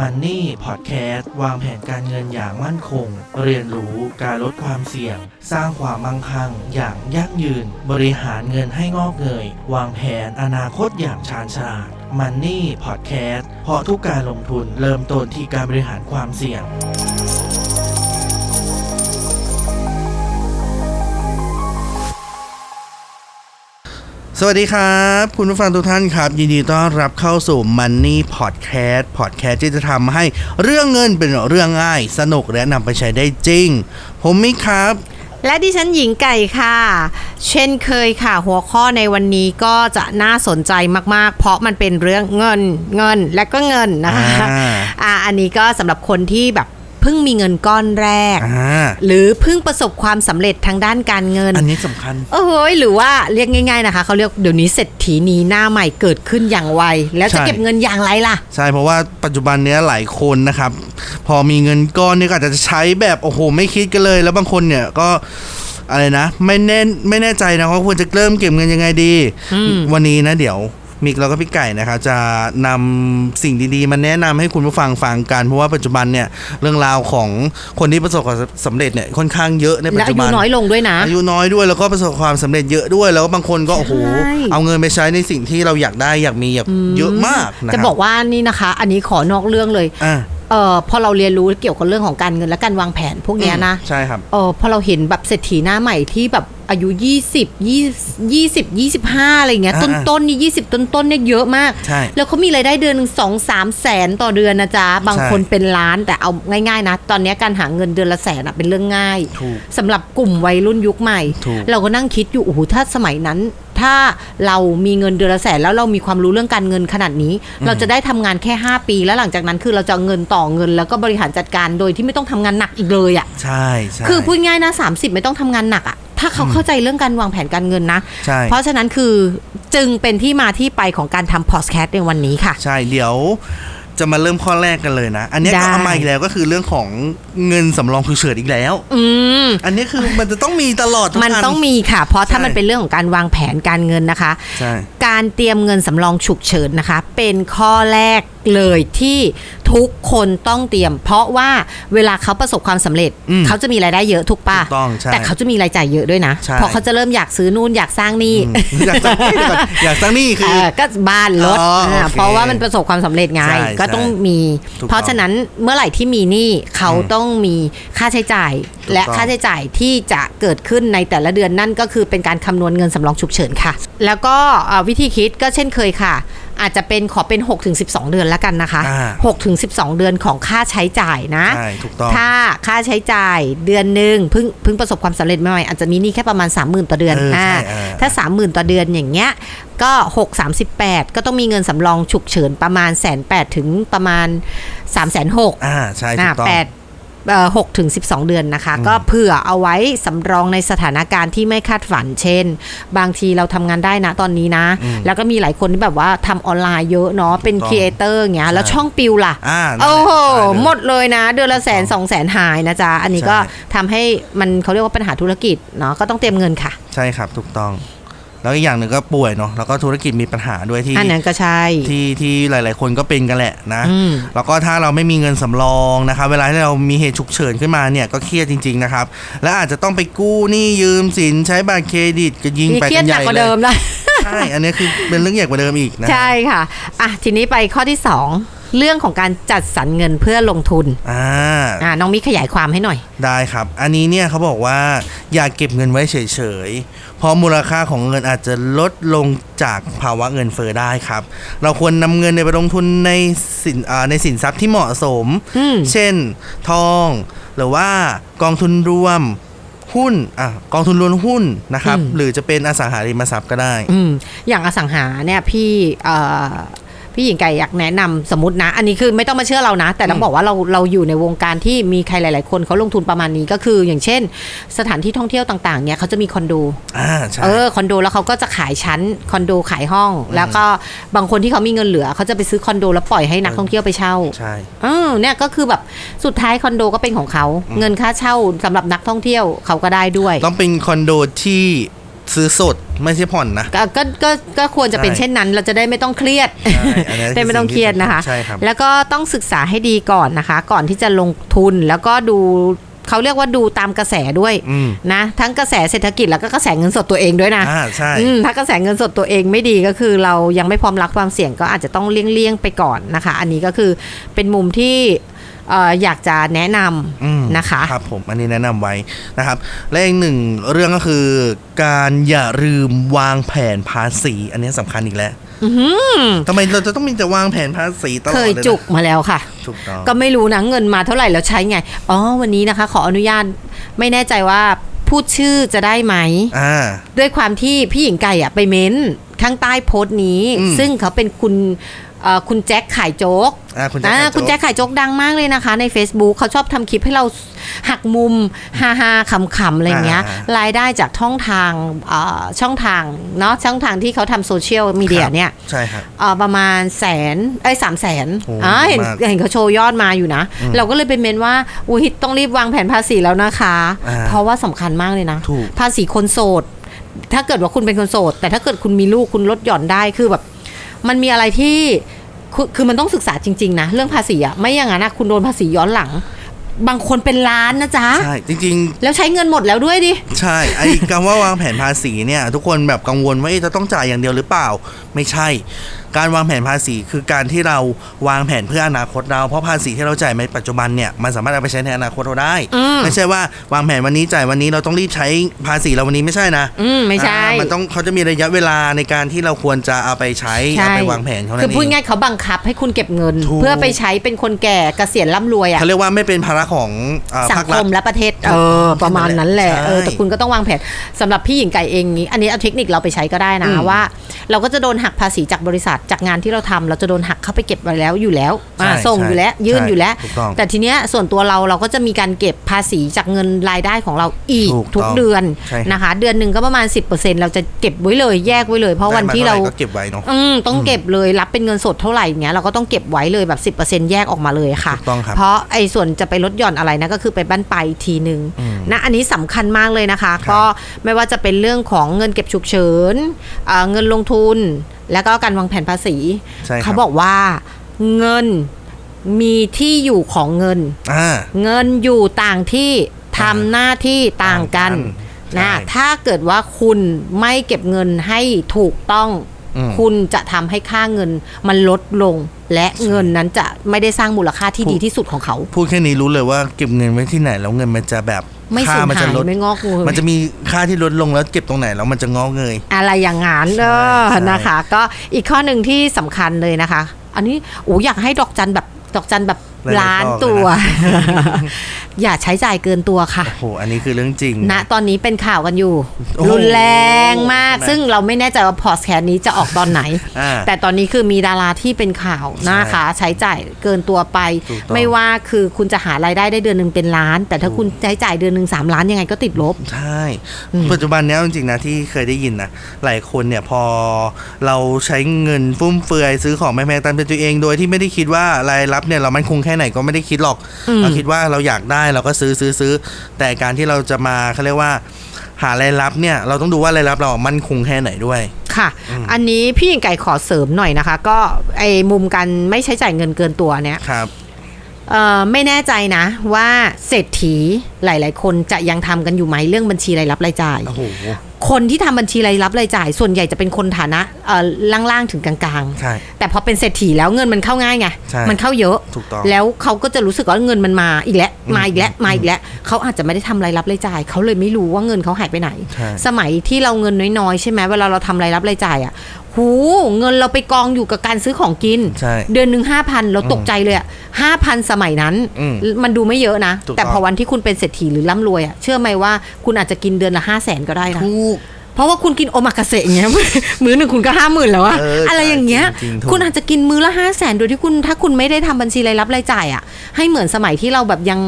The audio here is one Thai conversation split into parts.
Money Podcast วางแผนการเงินอย่างมั่นคง เรียนรู้การลดความเสี่ยง สร้างความมั่งคั่ง อย่างยั่งยืน บริหารเงินให้งอกเงย วางแผนอนาคตอย่างชาญฉลาด Money Podcast เพราะทุกการลงทุนเริ่มต้นที่การบริหารความเสี่ยง สวัสดีครับ คุณผู้ฟังทุกท่านครับ ยินดีต้อนรับเข้าสู่ Money Podcast Podcast ที่จะทำให้เรื่องเงินเป็นเรื่องง่าย สนุกและนำไปใช้ได้จริง ผมมิกครับ และดิฉันหญิงไก่ค่ะ เช่นเคยค่ะ หัวข้อในวันนี้ก็จะน่าสนใจมากๆ เพราะมันเป็นเรื่องเงินเงินและก็เงินนะคะอ่าอ่าอันนี้ก็สำหรับคนที่แบบ เพิ่งมีเงินก้อนแรกอ่าหรือเพิ่งประสบความสำเร็จทางด้านการเงิน อันนี้สำคัญเอ้ยหรือว่าเรียกง่าย ๆนะคะเขาเรียกเดี๋ยวนี้เศรษฐีนีหน้าใหม่เกิดขึ้นอย่างไว แล้วจะใช่เก็บเงินอย่างไรล่ะ ใช่เพราะว่าปัจจุบันเนี้ยหลายคนนะครับ พอมีเงินก้อนเนี่ยก็อาจจะใช้แบบโอ้โหไม่คิดกันเลย แล้วบางคนเนี่ยก็อะไรนะ ไม่แน่ไม่แน่ใจนะว่าควรจะเริ่มเก็บเงินยังไงดีอืมวันนี้นะเดี๋ยว มิกแล้วก็พี่ไก่นะครับจะนำสิ่งดีๆมาแนะนำให้คุณผู้ฟังฟังกัน เพราะว่าปัจจุบันเนี่ยเรื่องราวของคนที่ประสบความสำเร็จเนี่ยค่อนข้างเยอะในปัจและจุอายุบันน้อยลงด้วยนะอายุน้อยด้วยแล้วก็ประสบความสำเร็จเยอะด้วยแล้วก็บางคนก็โอ้โหใช่เอาเงินไปใช้ในสิ่งที่เราอยากได้อยากมีอยากเยอะมากนะคจะรับบอกว่านี่นะคะ อันนี้ขอนอกเรื่องเลยอ่า เออพอเราเรียนรู้เกี่ยวกับเรื่องของการเงินและการวางแผนพวกเนี้ยนะใช่ครับเออพอเราเห็นแบบเศรษฐีหน้าใหม่ที่แบบอายุ 20 20 20 25 อะไรเงี้ยอ่าต้นต้นๆนี่ 20 ต้นต้นๆเนี่ยเยอะมากใช่แล้วเขามีรายได้เดือนหนึ่งสองสามแสนต่อเดือนนะจ๊ะ บางใช่คนเป็นล้านแต่เอาง่ายๆนะ ตอนเนี้ยการหาเงินเดือนละแสนอะเป็นเรื่องง่ายถูกสำหรับกลุ่มวัยรุ่นยุคใหม่ถูกเราก็นั่งคิดอยู่โอ้โหถ้าสมัยนั้น ถ้าเรามีเงินเดือนละแสนแล้วเรามีความรู้เรื่องการเงินขนาดนี้ เราจะได้ทำงานแค่ 5 ปี แล้วหลังจากนั้นคือเราจะเอาเงินต่อเงิน แล้วก็บริหารจัดการโดยที่ไม่ต้องทำงานหนักอีกเลยอะใช่ใช่คือพูดง่ายนะ 30 ไม่ต้องทำงานหนักอะถ้าเขาเข้าใจเรื่องการวางแผนการเงินนะใช่เพราะฉะนั้นคือจึงเป็นที่มาที่ไปของการทำพอดแคสต์ในวันนี้ค่ะ ใช่เดี๋ยว จะมาเริ่มข้อแรกกันเลยนะ อันเนี้ยได้ก็เอามาอีกแล้วก็คือเรื่องของเงินสำรองฉุกเฉินอีกแล้ว อืมอันนี้คือมันจะต้องมีตลอดทุกมันอัต้องมีค่ะ เพราะถ้าใช่มันเป็นเรื่องของการวางแผนการเงินนะคะใช่การเตรียมเงินสำรองฉุกเฉินนะคะ เป็นข้อแรก เลยที่ทุกคนต้องเตรียม เพราะว่าเวลาเขาประสบความสำเร็จ อืมเขาจะมีรายได้เยอะทุกป่ะถูกต้องใช่แต่เขาจะมีรายจ่ายเยอะด้วยนะใช่ เพราะเขาจะเริ่มอยากซื้อนู่นอยากสร้างนี่ อืมอยากสร้างนี่ก่อนอยากสร้างนี่คือ เออก็บ้านรถอ๋อโอเคาเพราะว่ามันประสบความสำเร็จไงใช่ก็ต้องมี ถูกต้องเพราะฉะนั้นเมื่อไหร่ที่มีหนี้เขาอืมต้องมีค่าใช้จ่าย ถูกและต้องค่าใช้จ่ายที่จะเกิดขึ้นในแต่ละเดือนนั่นก็คือเป็นการคำนวณเงินสำรองฉุกเฉินค่ะ แล้วก็เอ่อวิธีคิดก็เช่นเคยค่ะอาจจะเป็นขอเป็น 6-12 เดือนแล้วกันนะคะ อ่า 6-12 เดือนของค่าใช้จ่ายนะ ใช่ถูกต้อง ถ้าค่าใช้จ่ายเดือนหนึ่งเพิ่งเพิ่งประสบความสำเร็จใหม่ๆอาจจะมีหนี้แค่ประมาณ 30,000 ต่อเดือนเออใช่อ่าเออถ้า 30,000 ต่อเดือนอย่างเงี้ยก็ 6 38 ก็ต้องมีเงินสำรองฉุกเฉินประมาณแสนแปดถึงประมาณ3ามแสนหกอ่าใช่ถูกต้อง แปด หกถึงสิบสองเดือนนะคะ ก็เผื่อเอาไว้สำรองในสถานการณ์ที่ไม่คาดฝัน เช่น บางทีเราทำงานได้นะตอนนี้นะอืมแล้วก็มีหลายคนที่แบบว่าทำออนไลน์เยอะเนาะเป็นถูกต้องครีเอเตอร์อย่างเงี้ยแล้วใช่ช่องปิวล่ะอ่านั่นแหละโอ้โหใช่เลยหมดเลยนะ เดือนละแสนสองแสนหายนะจ๊ะ อันนี้ก็ใช่ทำให้มันเขาเรียกว่าปัญหาธุรกิจเนาะก็ต้องเตรียมเงินค่ะ ใช่ครับถูกต้อง แล้วอีกอย่างหนึ่งก็ป่วยเนาะแล้วก็ธุรกิจมีปัญหาด้วยที่อันนั้นก็ใช่ที่ที่หลาย ๆ คนก็เป็นกันแหละนะอืมแล้วก็ถ้าเราไม่มีเงินสำรองนะครับ เวลาที่เรามีเหตุฉุกเฉินขึ้นมาเนี่ยก็เครียดจริง ๆ นะครับ และอาจจะต้องไปกู้หนี้ยืมสินใช้บัตรเครดิตก็ยิงมีไปเครียกัดนใหหนักญ่กว่าเลเดิมยนะใช่อันนี้คือเป็นเรื่องใหญ่กว่าเดิมอีกนะใช่ค่ะอะทีนี้ไปข้อที่สอง เรื่องของการจัดสรรเงินเพื่อลงทุนอ่าอ่าน้องมิกขยายความให้หน่อย ได้ครับ อันนี้เนี่ยเขาบอกว่าอย่าเก็บเงินไว้เฉยๆ เพราะมูลค่าของเงินอาจจะลดลงจากภาวะเงินเฟอ้อได้ครับ เราควรนำเงินเนี่ยไปลงทุนในสินอ่าในสินทรัพย์ที่เหมาะสม อืม เช่น ทอง หรือว่ากองทุนรวมหุ้นอะกองทุนรวมหุ้นนะครับ อืม หรือจะเป็นอสังหาริมทรัพย์ก็ได้ อืมอย่างอสังหาเนี่ยพี่เอ่อ พี่หญิงไก่อยากแนะนำสมมตินะ อันนี้คือไม่ต้องมาเชื่อเรานะ แต่ต้องอืมบอกว่าเราเราอยู่ในวงการที่มีใครหลาย ๆ คนเขาลงทุนประมาณนี้ก็คือ อย่างเช่น สถานที่ท่องเที่ยวต่าง ๆ เนี่ยเขาจะมีคอนโดอ่าใช่เออคอนโดแล้วเขาก็จะขายชั้นคอนโดขายห้อง แล้วก็บางคนที่เขามีเงินเหลือเขาจะไปซื้อคอนโดแล้วปล่อยให้นักท่องเที่ยวไปเช่าใช่เออเนี่ยก็คือแบบสุดท้ายคอนโดก็เป็นของเขาเงินค่าเช่าสำหรับนักท่องเที่ยวเขาก็ได้ด้วย ต้องเป็นคอนโดที่ ซื้อสดไม่ใช่ผ่อนนะ ก็ก็ก็ก็ควรจะเป็นใช่เช่นนั้น เราจะได้ไม่ต้องเครียดใช่อันนี้ได้ไม่ต้องเครียดนะคะ ใช่ครับ แล้วก็ต้องศึกษาให้ดีก่อนนะคะ ก่อนที่จะลงทุนแล้วก็ดูเขาเรียกว่าดูตามกระแสด้วยอืมนะ ทั้งกระแสเศรษฐกิจแล้วก็กระแสเงินสดตัวเองด้วยนะ อ่าใช่ อืมถ้ากระแสเงินสดตัวเองไม่ดีก็คือ เรายังไม่พร้อมรับความเสี่ยงก็อาจจะต้องเลี่ยงๆไปก่อนนะคะ อันนี้ก็คือเป็นมุมที่เอ่ออยากจะแนะนอืมำนะคะครับผมอันนี้แนะนำไว้นะครับ และอีกหนึ่งเรื่องก็คือการอย่าลืมวางแผนภาษี อันนี้สำคัญอีกแล้วทำไมเราจะต้องมีแต่วางแผนภาษีตลอดเคเลยยนะจุกมาแล้วค่ะถูกต้องก็ไม่รู้นะเงินมาเท่าไหร่แล้วใช้ไงอ๋อวันนี้นะคะ ขออนุญาตไม่แน่ใจว่าพูดชื่อจะได้ไหมอ่าด้วยความที่พี่หญิงไก่อะไปเม้นข้างใต้โพสต์นี้อืมซึ่งเขาเป็นคุณ เอ่อคุณแจ็คขายโจ๊กอ่าคุณแจ็คอ่าขายโจ๊กคุณแจ็คขายโจ๊กดังมากเลยนะคะ ใน Facebook เขาชอบทำคลิปให้เราหักมุมฮาฮาขำๆอะไรอย่างเงี้ยอ่ารายได้จากช่องทางเอ่อช่องทางเนาะช่องทางที่เขาทำโซเชียลมีเดียครับเนี่ย ใช่ครับ เอ่อประมาณแสนเอ้ยสามแสนโอ้อ่าเห็นมากเห็นเขาโชว์ยอดมาอยู่นะอืมเราก็เลยไปเมนว่าอุ้ยต้องรีบวางแผนภาษีแล้วนะคะ อ่าเพราะว่าสำคัญมากเลยนะ ถูก ภาษีคนโสด ถ้าเกิดว่าคุณเป็นคนโสด แต่ถ้าเกิดคุณมีลูกคุณลดหย่อนได้คือแบบ มันมีอะไรที่คือคือมันต้องศึกษาจริง ๆ นะ เรื่องภาษีอะไม่อย่างนั้นนะคุณโดนภาษีย้อนหลัง บางคนเป็นล้านนะจ๊ะ ใช่ จริงแล้วใช้เงินหมดแล้วด้วยดิๆใช่ ไอ้คำว่าวางแผนภาษีเนี่ย ทุกคนแบบกังวลว่าเอ๊ะจะต้องจ่ายอย่างเดียวหรือเปล่า ไม่ใช่ การวางแผนภาษีคือการที่เราวางแผนเพื่ออนาคตเรา เพราะภาษีที่เราจ่ายในปัจจุบันเนี่ยมันสามารถเอาไปใช้ในอนาคตเราได้อืมไม่ใช่ว่าวางแผนวันนี้จ่ายวันนี้เราต้องรีบใช้ภาษีเราวันนี้ไม่ใช่นะอืมไม่ใช่อ่ามันต้องเขาจะมีระยะเวลาในการที่เราควรจะเอาไปใช้เอาไปวางแผนเขานั่นคือเอพูดงง่ายเขาบังคับให้คุณเก็บเงินถูกเพื่อไปใช้เป็นคนแก่เกษียณร่ำรวยอะเขาเรียกว่าไม่เป็นภาระของอ่าสัภางคครัฐมและประเทศถูกเออประมาณนั้นแหละใช่เออแต่คุณก็ต้องวางแผนสำหรับพี่หญิงไก่เองนี้ อันนี้เอาเทคนิคเราไปใช้ก็ได้นะอืมว่า เราก็จะโดนหักภาษีจากบริษัทจากงานที่เราทำเราจะโดนหักเข้าไปเก็บไว้แล้วอยู่แล้วอ่าใช่ส่งใช่อยู่แล้วยื่นใช่อยู่แล้วถูกต้องแต่ทีเนี้ยส่วนตัวเราเราก็จะมีการเก็บภาษีจากเงินรายได้ของเราอีกถูกทุกต้องเดือนใช่ครับนะคะ เดือนหนึ่งก็ประมาณ 10%เราจะเก็บไว้เลยแยกไว้เลย เพราะวันที่เราได้มท่ไหก็เก็บไว้เนาะอืมต้องเก็บเลยรับเป็นเงินสดเท่าไหร่อย่างเงี้ยเราก็ต้องเก็บไว้เลยแบบ 10%แยกออกมาเลยค่ะถูกต้องครับเพราะไอ้ส่วนจะไปลดหย่อนอะไรนะก็คือไปบั้นปลายอีกทีหนึ่งอืมนะอันนี้สำคัญมากเลยนะคะครับก็ไม่ว่าจะเป็นเรื่องของเงินเก็บฉุกเฉินเอ่อเงินลงทุนแล้วก็การวางแผนภาษี ใช่คเขารับบอกว่าเงินมีที่อยู่ของเงิน อ่า เงินอยู่ต่างที่ทำหน้าที่ต่างกันต่างกันนะใช่ถ้าเกิดว่าคุณไม่เก็บเงินให้ถูกต้อง อืม คุณจะทำให้ค่าเงินมันลดลง และเงินนั้นจะไม่ได้สร้างมูลค่าที่ถูกดีที่สุดของเขา พูดแค่นี้รู้เลยว่าเก็บเงินไว้ที่ไหนแล้วเงินมันจะแบบ ไม่ค่าสูญมัหาจะยลดไม่งอกเงยมันจะมีค่าที่ลดลงแล้วเก็บตรงไหนแล้วมันจะงอกเงย อะไรอย่างงั้นเออใช่นะคะ ก็อีกข้อหนึ่งที่สำคัญเลยนะคะ อันนี้โอ้อยากให้ดอกจันแบบดอกจันแบบห ลายๆล้านดอกเลยนะตัว อย่าใช้จ่ายเกินตัวค่ะ โอ้โห อันนี้คือเรื่องจริงณตอนนี้เป็นข่าวกันอยู่โอ้โหรุนแรงมากใช่ไหมซึ่งเราไม่แน่ใจว่าพอสแคสนี้จะออกตอนไหนอ่าแต่ตอนนี้คือมีดาราที่เป็นข่าวนะคะ ใช้จ่ายเกินตัวไปถูกต้องไม่ว่าคือคุณจะหารายได้ได้เดือนหนึ่งเป็นล้าน แต่ถ้าคุณใช้จ่ายเดือนหนึ่งสามล้านยังไงก็ติดลบ ใช่อืมปัจจุบันเนี้ยจริงๆนะที่เคยได้ยินนะ หลายคนเนี่ยพอเราใช้เงินฟุ่มเฟือยซื้อของแพงๆตามใจตัวเอง โดยที่ไม่ได้คิดว่ารายรับเนี่ยเรามันคงแค่ไหนก็ไม่ได้คิดหรอกอืมเราคิดว่าเราอยากได้เราก็ซื้อซื้อซื้อ แต่การที่เราจะมาเขาเรียกว่า หารายรับเนี่ยเราต้องดูว่ารายรับเรามั่นคงแค่ไหนด้วยค่ะ อันนี้พี่หญิงไก่ขอเสริมหน่อยนะคะ ก็ไอ้มุมการไม่ใช้จ่ายเงินเกินตัวเนี่ยครับเอ่อไม่แน่ใจนะว่าเศรษฐีหลาย ๆ คนจะยังทำกันอยู่ไหมเรื่องบัญชีรายรับรายจ่ายโอ้โห คนที่ทำบัญชีรายรับรายจ่าย ส่วนใหญ่จะเป็นคนฐานะเอ่อล่างๆถึงกลางใช่ๆแต่พอเป็นเศรษฐีแล้วเงินมันเข้าง่ายไงใช่มันเข้าเยอะถูกต้องแล้วเขาก็จะรู้สึกว่าเงินมันมาอีกแล้วอืมมาอีกแล้วมาอีกแล้วเขาอาจจะไม่ได้ทำรายรับรายจ่ายเขาเลยไม่รู้ว่าเงินเขาหายไปไหนใช่สมัยที่เราเงินน้อยๆใช่ไหมเวลาเราทำรายรับรายจ่ายอะ หูเงินเราไปกองอยู่กับการซื้อของกิน ใช่ เดือนหนึ่งห้าพันเราตกใจเลยอะห้าพันสมัยนั้น อืมมันดูไม่เยอะนะ ถูกต้อง แต่พอวันที่คุณเป็นเศรษฐีหรือร่ำรวยอะเชื่อไหมว่าคุณอาจจะกินเดือนละห้าแสนก็ได้นะ ถูก เพราะว่าคุณกินโอมากาเสะอย่างเงี้ยมื้อหนึ่งคุณก็ห้าหมื่นแล้วอะเอออะไรอย่างเงี้ย จริงๆถูก คุณอาจจะกินมื้อละห้าแสนโดยที่คุณถ้าคุณไม่ได้ทำบัญชีรายรับรายจ่ายอะให้เหมือนสมัยที่เราแบบยัง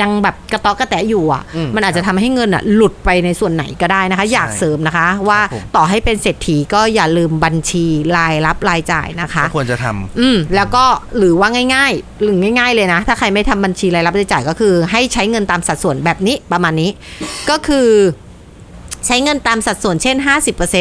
ยังแบบกระเตาะกระแตะอยู่อะอืมมันอาจจะทำให้เงินอะหลุดไปในส่วนไหนก็ได้นะคะ อยากเสริมนะคะ ว่าครับผม ต่อให้เป็นเศรษฐีก็อย่าลืมบัญชีรายรับรายจ่ายนะคะ ก็ควรจะทำ อืมแล้วก็หรือว่าง่ายๆหรือง่าย ๆ เลยนะ ถ้าใครไม่ทำบัญชีรายรับรายจ่ายก็คือ ให้ใช้เงินตามสัดส่วนแบบนี้ประมาณนี้ ก็คือ ใช้เงินตามสัดส่วนเช่น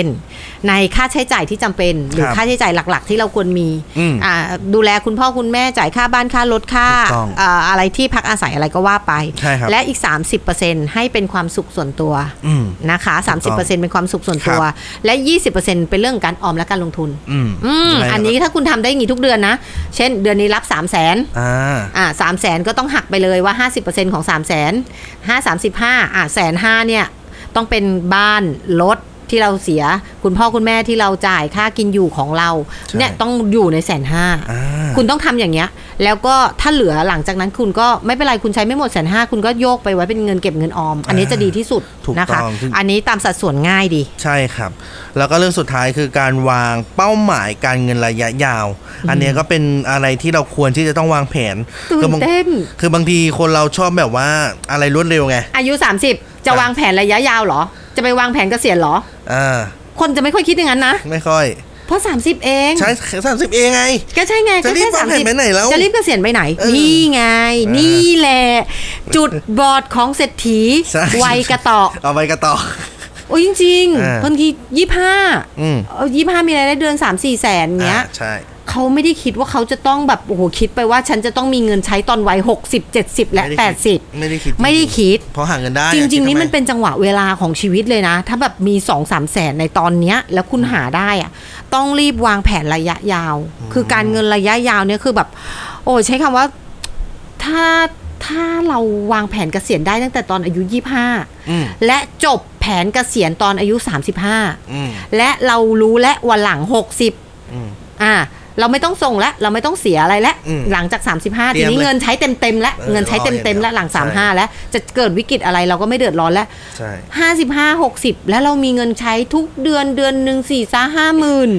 50%ในค่าใช้จ่ายที่จำเป็น หรือครับค่าใช้จ่ายหลัก ๆ ที่เราควรมีอืมอ่าดูแลคุณพ่อคุณแม่จ่ายค่าบ้านค่ารถค่าถูกต้องอ่าอะไรที่พักอาศัยอะไรก็ว่าไปใช่ครับและอีก 30%ให้เป็นความสุขส่วนตัวอืมนะคะถูกต้อง30%เป็นความสุขส่วนตัวครับและ 20%เป็นเรื่องการออมและการลงทุนอืมอืมใช่ครับอันนี้ถ้าคุณทำได้อย่างนี้ทุกเดือนนะ เช่นเดือนนี้รับ 3 0 0 0 0นอ่าอ่าสามแสนก็ต้องหักไปเลยว่า 50%ของ 3 0 0 0 0 0 5 35อ่าแสนห้าเนี่ย ต้องเป็นบ้านรถที่เราเสียคุณพ่อคุณแม่ที่เราจ่ายค่ากินอยู่ของเราใช่เนี่ยต้องอยู่ในแสนห้าอ่าคุณต้องทำอย่างเงี้ย แล้วก็ถ้าเหลือหลังจากนั้นคุณก็ไม่เป็นไรคุณใช้ไม่หมดแสนห้าคุณก็โยกไปไว้เป็นเงินเก็บเงินออม อันนี้จะดีที่สุดถูกนะคะต้องซึ่งอันนี้ตามสัดส่วนง่ายดี ใช่ครับ แล้วก็เรื่องสุดท้ายคือการวางเป้าหมายการเงินระยะยาว อันเนี้ยก็เป็นอะไรที่เราควรที่จะต้องวางแผนตื่คือนบางเต้นคือบางทีคนเราชอบแบบว่าอะไรรวดเร็วไงอายุ 30 จะครับวางแผนระยะยาวเหรอ จะไปวางแผนเกษียณเหรอ อ่า คนจะไม่ค่อยคิดอย่างนั้นนะ ไม่ค่อย เพราะ 30 เองใช้สามสิบเองไง ก็ใช่ไงจะก็รีบแค่วางแผน30ไปไหนแล้ว จะรีบเกษียณไปไหน เออนี่ไงเออนี่แหละ จุดบอดของเศรษฐีใช่ วัยกระต่อเอาไปกระต่อ โอ้ยจริงอ่า ๆบางทียี่ห้าอืมยี่ห้ามีรายได้เดือน3 4แสนเงี้ย อ่าใช่ เขาไม่ได้คิดว่าเขาจะต้องแบบโอ้โหคิดไปว่าฉันจะต้องมีเงินใช้ตอนวัย60 70และไม่ได้คิด80ไม่ได้คิดไม่ได้คิด เพราะหาเงินได้ จริงๆคิดนี่ทำไมันเป็นจังหวะเวลาของชีวิตเลยนะ ถ้าแบบมี2องสามแสนในตอนเนี้ย แล้วคุณหาได้อะต้องรีบวางแผนระยะยาว คือการเงินระยะยาวเนี่ยคือแบบ โอ้ใช้คำว่าถ้าถ้าเราวางแผนเกษียณได้ตั้งแต่ตอนอายุอืม25และจบแผนเกษียณตอนอายุ35อืมและเรารู้และวันหลังอืม60อ่า เราไม่ต้องส่งแล้วเราไม่ต้องเสียอะไรแล้วอืมหลังจาก 35เตรีทียมนี้เลยเงินใช้เต็มเต็มๆแล้วเออเงินใช้เต็มเต็มๆแล้วหลังใช่35 แล้ว จะเกิดวิกฤตอะไรเราก็ไม่เดือดร้อนแล้วใช่55 60แล้วเรามีเงินใช้ทุกเดือนเดือนหนึ่งสี่ซ่าห้าหมื่น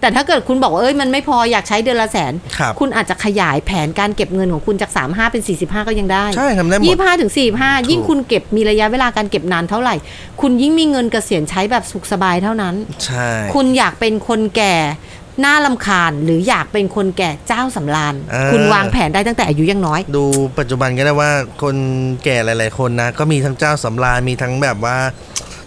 แต่ถ้าเกิดคุณบอกว่าเอ้ยมันไม่พออยากใช้เดือนละแสนครับคุณอาจจะขยายแผนการเก็บเงินของคุณจาก 35 เป็น 45 ก็ยังได้ ใช่ทำได้หมดยี่ห้าถึงสี่ห้าถูกยิ่งคุณเก็บมีระยะเวลาการเก็บนานเท่าไหร่ คุณยิ่งมีเงินเกษียณใช้แบบสุขสบายเท่านั้น ใช่ คุณอยากเป็นคนแก่ห น้าลำคาญหรืออยากเป็นคนแก่เจ้าสำราญ เออ คุณวางแผนได้ตั้งแต่อายุยังน้อย ดูปัจจุบันก็ได้ว่าคนแก่หลาย ๆ คนนะ ก็มีทั้งเจ้าสำราญมีทั้งแบบว่า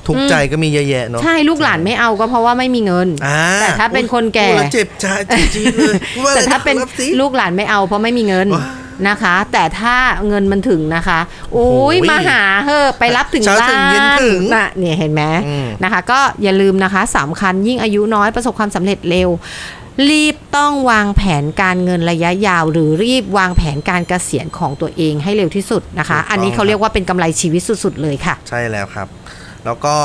ทุกข์ใจก็มีเยอะแยะเนาะใช่ลูกหลานไม่เอาก็เพราะว่าไม่มีเงิน อ่าแต่ถ้าเป็นคนแก่ พูดล้วเจ็บใจจริงๆเลยว่าแต่ถ้าเป็นรับสิ ลูกหลานไม่เอาเพราะไม่มีเงิน ว้า นะคะ แต่ถ้าเงินมันถึงนะคะ โอ้ยโอ้ยมาหาเฮอะไปรับถึงเช้าบ้าถึงเย็นนถึงน่ะเนี่ยเห็นไหมอืมนะคะ ก็อย่าลืมนะคะสำคัญยิ่งอายุน้อยประสบความสำเร็จเร็ว รีบต้องวางแผนการเงินระยะยาว หรือรีบวางแผนการเกษียณของตัวเองให้เร็วที่สุดนะคะ ถูกต้อง อันนี้เขาเรียกว่าเป็นกำไรชีวิตสุดๆเลยค่ะ ใช่แล้วครับ แล้วก็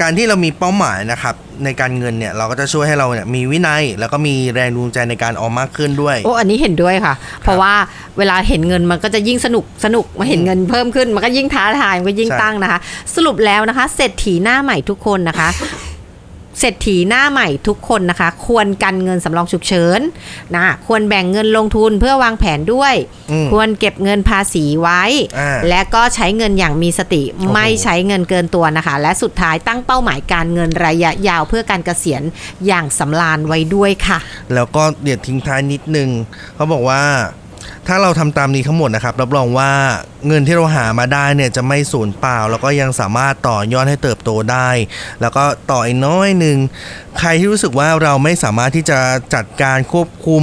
การที่เรามีเป้าหมายนะครับในการเงินเนี่ยเราก็จะช่วยให้เราเนี่ยมีวินัย แล้วก็มีแรงจูงใจในการออมมากขึ้นด้วย โอ้อันนี้เห็นด้วยค่ะ เพราะว่าเวลาเห็นเงินมันก็จะยิ่งสนุกสนุกมาเห็นเงินเพิ่มขึ้นมันก็ยิ่งท้าทายมันก็ยิ่งใช่ตั้งนะคะ สรุปแล้วนะคะเศรษฐีหน้าใหม่ทุกคนนะคะ เศรษฐีหน้าใหม่ทุกคนนะคะ ควรกันเงินสำรองฉุกเฉินนะควรแบ่งเงินลงทุนเพื่อวางแผนด้วย อืม ควรเก็บเงินภาษีไว้ อ่าและก็ใช้เงินอย่างมีสติโอ้โห ไม่ใช้เงินเกินตัวนะคะ และสุดท้ายตั้งเป้าหมายการเงินระยะยาวเพื่อการเกษียณอย่างสำราญไว้ด้วยค่ะ แล้วก็เดี๋ยวทิ้งท้ายนิดนึงเขาบอกว่า ถ้าเราทำตามนี้ทั้งหมดนะครับรับรองว่าเงินที่เราหามาได้เนี่ยจะไม่สูญเปล่า แล้วก็ยังสามารถต่อยอดให้เติบโตได้ แล้วก็ต่ออีกน้อยหนึ่งใครที่รู้สึกว่าเราไม่สามารถที่จะจัดการควบคุม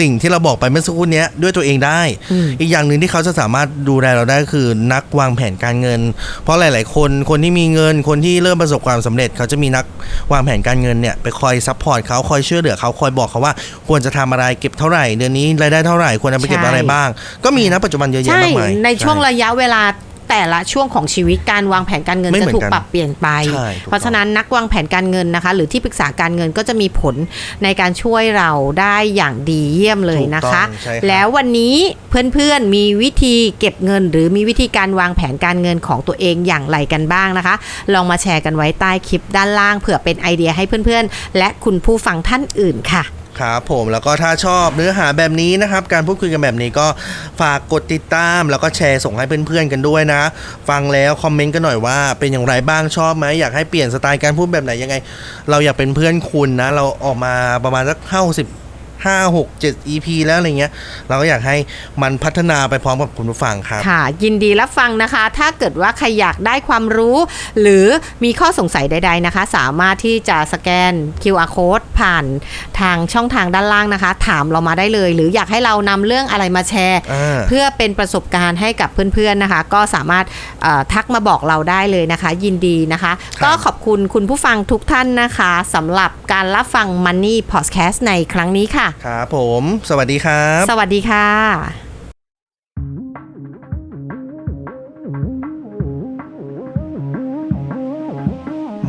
สิ่งที่เราบอกไปเมื่อสักครู่เนี้ยด้วยตัวเองได้อืมอีกอย่างหนึ่งที่เขาจะสามารถดูแลเราได้คือนักวางแผนการเงิน เพราะหลาย ๆ คนคนที่มีเงินคนที่เริ่มประสบความสำเร็จ เขาจะมีนักวางแผนการเงินเนี่ยไปคอยซัพพอร์ตเขาคอยช่วยเหลือเขาคอยบอกเขาว่า ควรจะทำอะไรเก็บเท่าไหร่เดือนนี้รายได้เท่าไหร่ควรจะไปเก็บอะไรบ้าง ก็มีนะปัจจุบันเยอะแยะใช่มากมายในช่วงใระยะเวลาแต่ละช่วงของชีวิตการวางแผนการเงินไม่จะเหมือนถูกกันปรับเปลี่ยนไปใช่ถูกต้องเพราะฉะนั้นนักวางแผนการเงินนะคะ หรือที่ปรึกษาการเงินก็จะมีผลในการช่วยเราได้อย่างดีเยี่ยมเลยนะคะถูกต้องใช่ครับแล้ววันนี้เพื่อนๆมีวิธีเก็บเงิน หรือมีวิธีการวางแผนการเงินของตัวเองอย่างไรกันบ้างนะคะ ลองมาแชร์กันไว้ใต้คลิปด้านล่างเผื่อเป็นไอเดียให้เพื่อนๆ และคุณผู้ฟังท่านอื่นค่ะ ครับผมแล้วก็ถ้าชอบเนื้อหาแบบนี้นะครับ การพูดคุยกันแบบนี้ก็ฝากกดติดตาม แล้วก็แชร์ส่งให้เพื่อนๆกันด้วยนะ ฟังแล้วคอมเมนต์กันหน่อยว่า เป็นอย่างไรบ้างชอบไหมอยากให้เปลี่ยนสไตล์การพูดแบบไหนยังไง เราอยากเป็นเพื่อนคุณนะ เราออกมาประมาณสักห้าสิบ 5 6 7 EP แล้วอะไรเงี้ย เราก็อยากให้มันพัฒนาไปพร้อมกับคุณผู้ฟังครับ ค่ะ ยินดีรับฟังนะคะ ถ้าเกิดว่าใครอยากได้ความรู้ หรือมีข้อสงสัยใด ๆนะคะ สามารถที่จะสแกน QR code ผ่านทางช่องทางด้านล่างนะคะ ถามเรามาได้เลย หรืออยากให้เรานำเรื่องอะไรมาแชร์อ่าเพื่อเป็นประสบการณ์ให้กับเพื่อนๆนะคะ ก็สามารถเอ่อทักมาบอกเราได้เลยนะคะ ยินดีนะคะครับก็ขอบคุณคุณผู้ฟังทุกท่านนะคะสำหรับการรับฟัง Money Podcast ในครั้งนี้ค่ะครับผม สวัสดีครับ สวัสดีค่ะ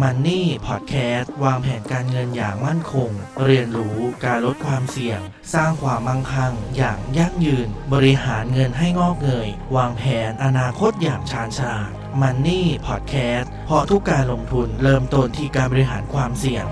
มันนี่พอดแคสต์วางแผนการเงินอย่างมั่นคง เรียนรู้การลดความเสี่ยง สร้างความมั่งคั่ง อย่างยั่งยืน บริหารเงินให้งอกเงย วางแผนอนาคตอย่างชาญฉลาดมันนี่พอดแคสต์เพราะทุกการลงทุนเริ่มต้นที่การบริหารความเสี่ยง